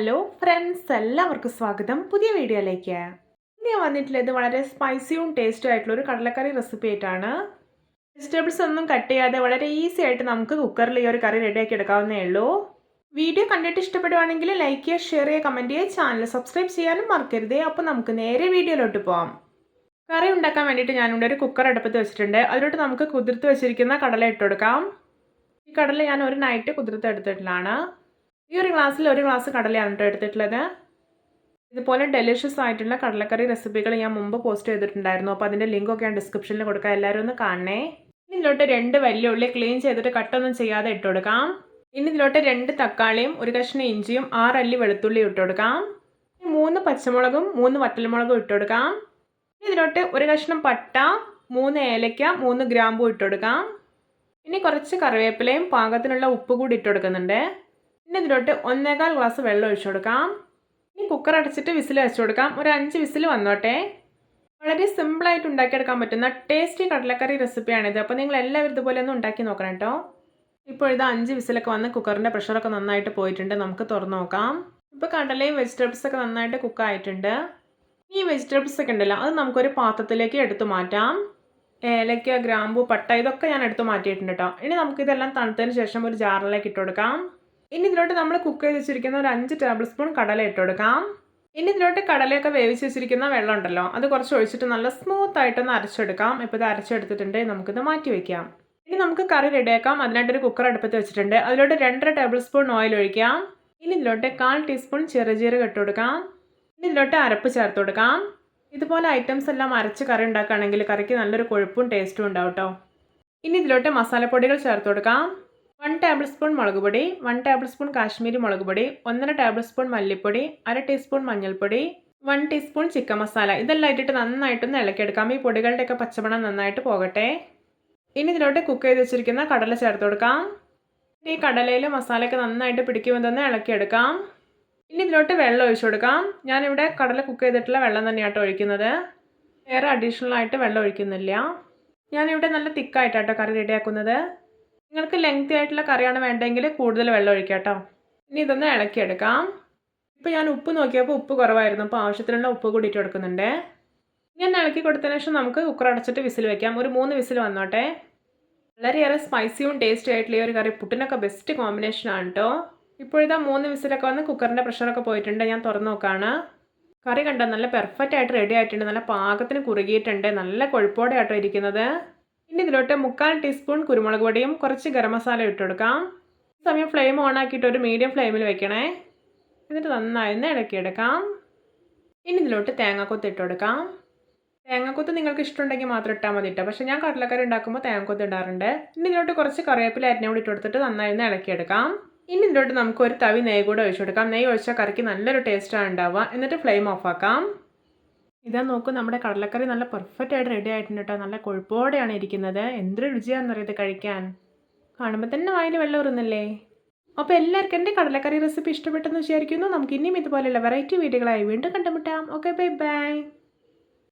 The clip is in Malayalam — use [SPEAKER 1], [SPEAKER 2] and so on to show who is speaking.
[SPEAKER 1] ഹലോ ഫ്രണ്ട്സ് എല്ലാവർക്കും സ്വാഗതം. പുതിയ വീഡിയോയിലേക്ക്. ഇന്ന് ഞാൻ വന്നിട്ടുള്ളത് വളരെ സ്പൈസിയും ടേസ്റ്റും ആയിട്ടുള്ള ഒരു കടലക്കറി റെസിപ്പി ആയിട്ടാണ്. വെജിറ്റബിൾസ് ഒന്നും കട്ട് ചെയ്യാതെ വളരെ ഈസി ആയിട്ട് നമുക്ക് കുക്കറിൽ ഈ ഒരു കറി റെഡിയാക്കി എടുക്കാവുന്നേ ഉള്ളൂ. വീഡിയോ കണ്ടിട്ട് ഇഷ്ടപ്പെടുവാണെങ്കിൽ ലൈക്ക് ചെയ്യുക ഷെയർ ചെയ്യുക കമന്റ് ചെയ്യുക ചാനൽ സബ്സ്ക്രൈബ് ചെയ്യാനും മറക്കരുത്. അപ്പോൾ നമുക്ക് നേരെ വീഡിയോയിലോട്ട് പോകാം കറി ഉണ്ടാക്കാൻ വേണ്ടിയിട്ട് ഞാനിവിടെ ഒരു കുക്കർ അടുപ്പത്ത് വെച്ചിട്ടുണ്ട്. അതിലോട്ട് നമുക്ക് കുതിർത്ത് വെച്ചിരിക്കുന്ന കടല ഇട്ടുകൊടുക്കാം ഈ കടല ഞാൻ ഒരു നൈറ്റ് കുതിർത്ത് എടുത്തിട്ടുള്ളതാണ്. ഈ ഒരു ഗ്ലാസ്സിൽ ഒരു ഗ്ലാസ് കടലയാണ് കേട്ടോ എടുത്തിട്ടുള്ളത്. ഇതുപോലെ ഡെലിഷ്യസ് ആയിട്ടുള്ള കടലക്കറി റെസിപ്പികൾ ഞാൻ മുമ്പ് പോസ്റ്റ് ചെയ്തിട്ടുണ്ടായിരുന്നു. അപ്പോൾ അതിന്റെ ലിങ്കൊക്കെ ഞാൻ ഡിസ്ക്രിപ്ഷനിൽ കൊടുക്കാം. എല്ലാവരും ഒന്ന് കാണണേ. ഇതിലോട്ട് രണ്ട് വലിയ ഉള്ളി ക്ലീൻ ചെയ്തിട്ട് കട്ടൊന്നും ചെയ്യാതെ ഇട്ട് കൊടുക്കാം. ഇനി ഇതിലോട്ട് രണ്ട് തക്കാളിയും ഒരു കഷ്ണം ഇഞ്ചിയും ആറല്ലി വെളുത്തുള്ളി ഇട്ട് കൊടുക്കാം. മൂന്ന് പച്ചമുളകും മൂന്ന് വറ്റൽമുളകും ഇട്ട് കൊടുക്കാം. ഇതിലോട്ട് ഒരു കഷ്ണം പട്ട മൂന്ന് ഏലയ്ക്ക മൂന്ന് ഗ്രാമ്പൂ ഇട്ട് കൊടുക്കാം. ഇനി കുറച്ച് കറിവേപ്പിലയും പാകത്തിനുള്ള ഉപ്പ് കൂടി ഇട്ട് കൊടുക്കുന്നുണ്ട്. പിന്നെ ഇതിലോട്ട് ഒന്നേകാൽ ഗ്ലാസ് വെള്ളം ഒഴിച്ചു കൊടുക്കാം. ഇനി കുക്കർ അടച്ചിട്ട് വിസിൽ വെച്ച് കൊടുക്കാം. ഒരു അഞ്ച് വിസിൽ വന്നോട്ടെ. വളരെ സിമ്പിളായിട്ട് ഉണ്ടാക്കിയെടുക്കാൻ പറ്റുന്ന ടേസ്റ്റി കടലക്കറി റെസിപ്പിയാണിത് അപ്പോൾ നിങ്ങൾ എല്ലാവരും ഇതുപോലെ ഒന്ന് ഉണ്ടാക്കി നോക്കണം കേട്ടോ ഇപ്പോൾ ഇത് അഞ്ച് വിസിലൊക്കെ വന്ന് കുക്കറിന്റെ പ്രഷറൊക്കെ നന്നായിട്ട് പോയിട്ടുണ്ട്. നമുക്ക് തുറന്നു നോക്കാം. ഇപ്പോൾ കടലയും വെജിറ്റബിൾസ് ഒക്കെ നന്നായിട്ട് കുക്കായിട്ടുണ്ട് ഈ വെജിറ്റബിൾസ് ഒക്കെ ഉണ്ടല്ലോ അത് നമുക്കൊരു പാത്രത്തിലേക്ക് എടുത്തു മാറ്റാം. ഏലക്ക ഗ്രാമ്പു പട്ട ഇതൊക്കെ ഞാൻ എടുത്തു മാറ്റിയിട്ടുണ്ട് കേട്ടോ ഇനി നമുക്കിതെല്ലാം തണുത്തതിന് ശേഷം ഒരു ജാറിലേക്ക് ഇട്ട് കൊടുക്കാം. ഇനി ഇതിലോട്ട് നമ്മൾ കുക്ക് ചെയ്ത് വെച്ചിരിക്കുന്ന ഒരു അഞ്ച് ടേബിൾ സ്പൂൺ കടല ഇട്ട് കൊടുക്കാം. ഇനി ഇതിലോട്ട് കടലയൊക്കെ വേവിച്ച് വെച്ചിരിക്കുന്ന വെള്ളം ഉണ്ടല്ലോ അത് കുറച്ച് ഒഴിച്ചിട്ട് നല്ല സ്മൂത്ത് ആയിട്ടൊന്ന് അരച്ചെടുക്കാം. ഇപ്പോൾ ഇത് അരച്ചെടുത്തിട്ടുണ്ട് നമുക്കിത് മാറ്റി വയ്ക്കാം ഇനി നമുക്ക് കറി റെഡിയാക്കാം അതിനായിട്ടൊരു കുക്കർ അടുപ്പത്ത് വെച്ചിട്ടുണ്ട്. അതിലോട്ട് രണ്ടര ടേബിൾ സ്പൂൺ ഓയിൽ ഒഴിക്കാം. ഇനി ഇതിലോട്ട് കാൽ ടീസ്പൂൺ ചെറുജീരകം ഇട്ട് കൊടുക്കാം. ഇനി ഇതിലോട്ട് അരപ്പ് ചേർത്ത് കൊടുക്കാം. ഇതുപോലെ ഐറ്റംസ് എല്ലാം അരച്ച് കറി ഉണ്ടാക്കുകയാണെങ്കിൽ കറിക്ക് നല്ലൊരു കൊഴുപ്പും ടേസ്റ്റും ഉണ്ടാവും കേട്ടോ ഇനി ഇതിലോട്ട് മസാലപ്പൊടികൾ ചേർത്ത് കൊടുക്കാം. വൺ ടേബിൾ സ്പൂൺ മുളക് പൊടി വൺ ടേബിൾ സ്പൂൺ കാശ്മീരി മുളക് പൊടി ഒന്നര ടേബിൾ സ്പൂൺ മല്ലിപ്പൊടി അര ടീസ്പൂൺ മഞ്ഞൾപ്പൊടി വൺ ടീസ്പൂൺ ചിക്കൻ മസാല. ഇതെല്ലാം ഇട്ടിട്ട് നന്നായിട്ടൊന്ന് ഇളക്കിയെടുക്കാം. ഈ പൊടികളുടെയൊക്കെ പച്ചമണം നന്നായിട്ട് പോകട്ടെ. ഇനി ഇതിലോട്ട് കുക്ക് ചെയ്ത് വെച്ചിരിക്കുന്ന കടല ചേർത്ത് കൊടുക്കാം. ഈ കടലയിൽ മസാലയൊക്കെ നന്നായിട്ട് പിടിക്കുമെന്നൊന്ന് ഇളക്കിയെടുക്കാം. ഇനി ഇതിലോട്ട് വെള്ളം ഒഴിച്ചു കൊടുക്കാം. ഞാനിവിടെ കടല കുക്ക് ചെയ്തിട്ടുള്ള വെള്ളം തന്നെയാട്ടോ ഒഴിക്കുന്നത്. വേറെ അഡീഷണൽ ആയിട്ട് വെള്ളം ഒഴിക്കുന്നില്ല. ഞാനിവിടെ നല്ല തിക്കായിട്ടാട്ടോ കറി റെഡിയാക്കുന്നത് നിങ്ങൾക്ക് ലെങ്തി ആയിട്ടുള്ള കറിയാണ് വേണ്ടതെങ്കിൽ കൂടുതൽ വെള്ളം ഒഴിക്കാം കേട്ടോ. ഇനി ഇതൊന്ന് ഇളക്കിയെടുക്കാം. ഇപ്പോൾ ഞാൻ ഉപ്പ് നോക്കിയപ്പോൾ ഉപ്പ് കുറവായിരുന്നു. അപ്പോൾ ആവശ്യത്തിനുള്ള ഉപ്പ് കൂടി ഇട്ട് കൊടുക്കുന്നുണ്ട്. ഞാൻ ഇളക്കി കൊടുത്തതിന് ശേഷം നമുക്ക് കുക്കർ അടച്ചിട്ട് വിസിൽ വെക്കാം. ഒരു മൂന്ന് വിസിൽ വന്നോട്ടെ. വളരെയേറെ സ്പൈസിയും ടേസ്റ്റി ആയിട്ടുള്ള ഈ ഒരു കറി പുട്ടിനൊക്കെ ബെസ്റ്റ് കോമ്പിനേഷനാണ് കേട്ടോ. ഇപ്പോഴിതാ മൂന്ന് വിസിലൊക്കെ വന്ന് കുക്കറിന്റെ പ്രഷറൊക്കെ പോയിട്ടുണ്ട്. ഞാൻ തുറന്നു നോക്കാണ്. കറി കണ്ടോ? നല്ല പെർഫെക്റ്റ് ആയിട്ട് റെഡി ആയിട്ടുണ്ട്. നല്ല പാകത്തിന് കുറുകിയിട്ടുണ്ട്. നല്ല കൊഴുപ്പോടെ ആട്ടോ ഇരിക്കുന്നത്. ഇനി ഇതിലോട്ട് മുക്കാൽ ടീസ്പൂൺ കുരുമുളക് പൊടിയും കുറച്ച് ഗരം മസാല ഇട്ട് കൊടുക്കാം ഈ സമയം ഫ്ലെയിം ഓൺ ആക്കിയിട്ട് ഒരു മീഡിയം ഫ്ലെയിമിൽ വെക്കണേ. എന്നിട്ട് നന്നായി ഒന്ന് ഇളക്കിയെടുക്കാം. ഇനി ഇതിലോട്ട് തേങ്ങാക്കൊത്ത് ഇട്ട് കൊടുക്കാം തേങ്ങാക്കൊത്ത് നിങ്ങൾക്ക് ഇഷ്ടമുണ്ടെങ്കിൽ മാത്രം ഇട്ടാൽ മതി ഇട്ടോ പക്ഷേ ഞാൻ കടലക്കറി ഉണ്ടാക്കുമ്പോൾ തേങ്ങാക്കൊത്ത് ഇടാറുണ്ട്. ഇനി ഇതിലോട്ട് കുറച്ച് കറിവേപ്പില അരിഞ്ഞ കൂടി ഇട്ട് കൊടുത്തിട്ട് നന്നായി ഒന്ന് ഇളക്കിയെടുക്കാം. ഇനി ഇതിലോട്ട് നമുക്ക് ഒരു തവി നെയ്യ് കൂടെ ഒഴിച്ചു കൊടുക്കാം. നെയ്യ് ഒഴിച്ചാൽ കറിക്ക് നല്ലൊരു ടേസ്റ്റാണ് ഉണ്ടാവുക. എന്നിട്ട് ഫ്ലെയിം ഓഫ് ആക്കാം. ഇതാ നോക്കൂ നമ്മുടെ കടലക്കറി നല്ല പെർഫെക്റ്റ് ആയിട്ട് റെഡി ആയിട്ടുണ്ട് കേട്ടോ നല്ല കൊഴുപ്പോടെയാണ് ഇരിക്കുന്നത്. എന്തൊരു രുചിയാണെന്നറിയത് കഴിക്കാൻ? കാണുമ്പോൾ തന്നെ വായിൽ വെള്ളം ഉറുന്നില്ലേ അപ്പോൾ എല്ലാവർക്കും എന്റെ കടലക്കറി റെസിപ്പി ഇഷ്ടപ്പെട്ടെന്ന് വിചാരിക്കുന്നു. നമുക്ക് ഇനിയും ഇതുപോലെയുള്ള വെറൈറ്റി വീഡിയോകളായി വീണ്ടും കണ്ടുമുട്ടാം. Okay bye bye